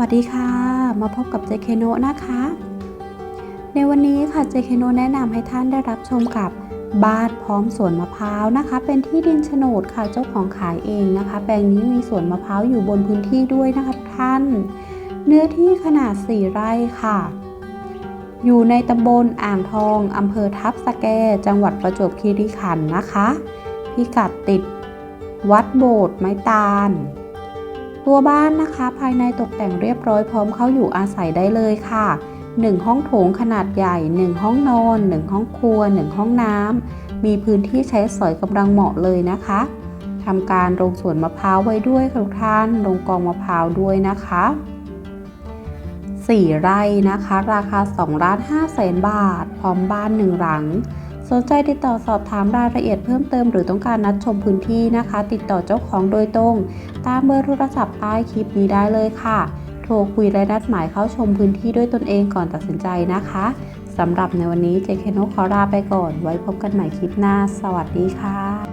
วัสดีค่ะ มาพบกับเจเคโนนะคะ ในวันนี้ค่ะเจเคโนแนะนำให้ท่านได้รับชมกับบ้านพร้อมสวนมะพร้าวนะคะ เป็นที่ดินโฉนดค่ะเจ้าของขายเองนะคะ แปลงนี้มีสวนมะพร้าวอยู่บนพื้นที่ด้วยนะคะท่าน เนื้อที่ขนาด 4 ไร่ค่ะ อยู่ในตำบลอ่างทองอำเภอทับสะแก จังหวัดประจวบคีรีขันธ์นะคะ พิกัดติด วัดโบสถ์ไม้ตาล ตัวบ้านนะคะภายในตกแต่งเรียบร้อยพร้อมเข้าอยู่อาศัยได้เลยค่ะ 1 ห้องโถงขนาดใหญ่ 1 ห้องนอน 1 ห้องครัว 1 ห้องน้ำ มีพื้นที่ใช้สอยกำลังเหมาะเลยนะคะทำการลงสวนมะพร้าวไว้ด้วยค่ะทุกท่านลงกองมะพร้าวด้วยนะคะ 4 ไร่นะคะ ราคา2ล้าน5แสนบาท พร้อมบ้าน1หลัง สนใจติดต่อสอบถามรายละเอียดเพิ่มเติมหรือต้องการนัดชมพื้นที่นะคะ ติดต่อเจ้าของโดยตรง ตามเบอร์โทรศัพท์ใต้คลิปนี้ได้เลยค่ะ โทรคุยและนัดหมายเข้าชมพื้นที่ด้วยตนเองก่อนตัดสินใจนะคะสำหรับในวันนี้เจเคโนขอลาไปก่อน ไว้พบกันใหม่คลิปหน้า สวัสดีค่ะ